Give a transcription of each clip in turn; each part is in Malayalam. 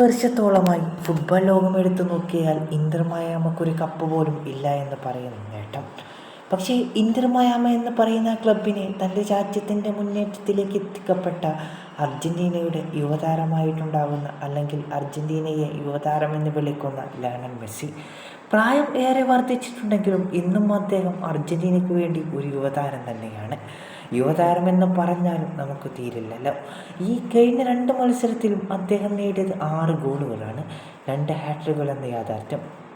വർഷത്തോളമായി ഫുട്ബോൾ ലോകമെടുത്തു നോക്കിയാൽ ഇന്റർ നമുക്കൊരു കപ്പ് പോലും ഇല്ല എന്ന് പറയുന്നു നേട്ടം. പക്ഷേ ഇന്റർ മയാമ എന്ന് പറയുന്ന ക്ലബിനെ തന്റെ രാജ്യത്തിന്റെ മുന്നേറ്റത്തിലേക്ക് എത്തിക്കപ്പെട്ട അർജന്റീനയുടെ യുവതാരമായിട്ടുണ്ടാകുന്ന അല്ലെങ്കിൽ അർജന്റീനയെ യുവതാരമെന്ന് വിളിക്കുന്ന ലയണൽ മെസ്സി. പ്രായം ഏറെ വർദ്ധിച്ചിട്ടുണ്ടെങ്കിലും ഇന്നും അദ്ദേഹം അർജന്റീനയ്ക്ക് വേണ്ടി ഒരു യുവതാരം തന്നെയാണ്. യുവതാരമെന്ന് പറഞ്ഞാലും നമുക്ക് തീരില്ലല്ലോ. ഈ കഴിഞ്ഞ രണ്ട് മത്സരത്തിലും അദ്ദേഹം നേടിയത് ആറ് ഗോളുകളാണ്. രണ്ട് ഹാട്രിക്കുകൾ എന്ന യാഥാർത്ഥ്യം.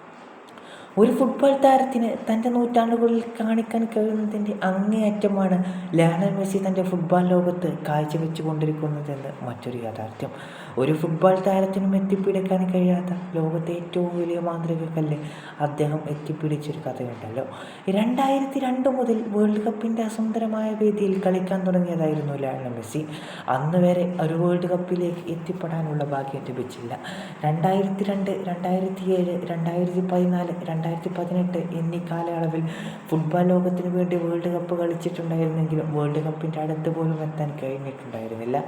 ഒരു ഫുട്ബോൾ താരത്തിന് തന്റെ നൂറ്റാണ്ടുകളിൽ കാണിക്കാൻ കഴിയുന്നതിന്റെ അങ്ങേയറ്റമാണ് ലയണൽ മെസ്സി തന്റെ ഫുട്ബോൾ ലോകത്ത് കാഴ്ചവെച്ചു കൊണ്ടിരിക്കുന്നതെന്ന് മറ്റൊരു യാഥാർത്ഥ്യം. ഒരു ഫുട്ബോൾ താരത്തിനും എത്തിപ്പിടിക്കാൻ കഴിയാത്ത ലോകത്തെ ഏറ്റവും വലിയ മാന്ത്രികക്കല്ലേ കല്ല് അദ്ദേഹം എത്തിപ്പിടിച്ചൊരു കഥയുണ്ടല്ലോ. രണ്ടായിരത്തി രണ്ട് മുതൽ വേൾഡ് കപ്പിന്റെ അസുന്ദരമായ വേദിയിൽ കളിക്കാൻ തുടങ്ങിയതായിരുന്നു ലയണൽ മെസ്സി. അന്ന് വരെ ഒരു വേൾഡ് കപ്പിലേക്ക് എത്തിപ്പെടാനുള്ള ഭാഗ്യം ലഭിച്ചില്ല. രണ്ടായിരത്തി രണ്ട് രണ്ടായിരത്തി ഏഴ് രണ്ടായിരത്തി പതിനാല് രണ്ടായിരത്തി പതിനെട്ട് എന്നീ കാലയളവിൽ ഫുട്ബോൾ ലോകത്തിന് വേണ്ടി വേൾഡ് കപ്പ് കളിച്ചിട്ടുണ്ടായിരുന്നെങ്കിലും വേൾഡ് കപ്പിന്റെ അടുത്ത് പോലും എത്താൻ കഴിഞ്ഞിട്ടുണ്ടായിരുന്നില്ല.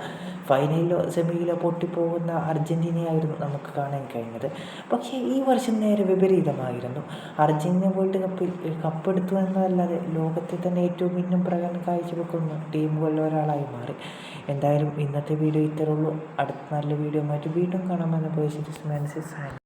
ഫൈനലിലോ സെമിയിലോ പൊട്ടിപ്പോകുന്ന അർജന്റീനയായിരുന്നു നമുക്ക് കാണാൻ കഴിഞ്ഞത്. പക്ഷേ ഈ വർഷം നേരെ വിപരീതമായിരുന്നു. അർജന്റീന വേൾഡ് കപ്പിൽ കപ്പെടുത്തു എന്നതല്ലാതെ ലോകത്തെ തന്നെ ഏറ്റവും ഇന്നും പ്രകടനം കാഴ്ചവെക്കുന്ന ടീമുകളിൽ ഒരാളായി മാറി. എന്തായാലും ഇന്നത്തെ വീഡിയോ ഇത്രയുള്ളൂ അടുത്ത നല്ല വീഡിയോ മറ്റു വീണ്ടും കാണാമെന്ന് പോയി മനസ്സിൽ